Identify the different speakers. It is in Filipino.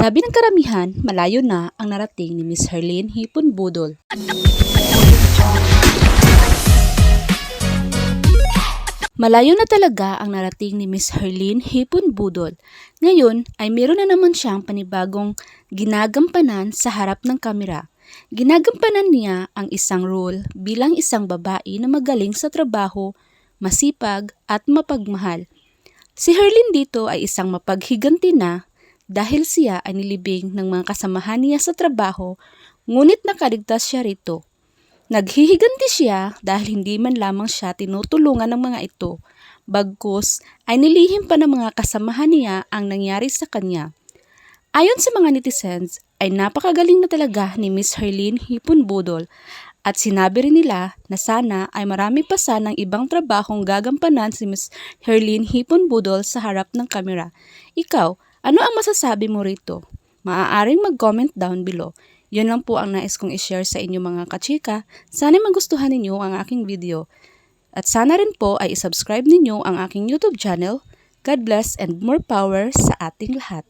Speaker 1: Sabi ng karamihan, malayo na ang narating ni Miss Herlene Hipon Budol. Malayo na talaga ang narating ni Miss Herlene Hipon Budol. Ngayon ay meron na naman siyang panibagong ginagampanan sa harap ng kamera. Ginagampanan niya ang isang role bilang isang babae na magaling sa trabaho, masipag at mapagmahal. Si Herlene dito ay isang mapaghiganti na dahil siya ay nilibing ng mga kasamahan niya sa trabaho ngunit nakaligtas siya rito. Naghihiganti siya dahil hindi man lamang siya tinutulungan ng mga ito, bagkus ay nilihim pa ng mga kasamahan niya ang nangyari sa kanya. Ayon sa mga netizens, ay napakagaling na talaga ni Miss Herlene Hipon Budol at sinabi rin nila na sana ay marami pa sanang ibang trabahong gagampanan si Miss Herlene Hipon Budol sa harap ng kamera. Ikaw, ano ang masasabi mo rito? Maaaring mag-comment down below. Yun lang po ang nais kong i-share sa inyo mga kachika. Sana magustuhan ninyo ang aking video. At sana rin po ay isubscribe ninyo ang aking YouTube channel. God bless and more power sa ating lahat.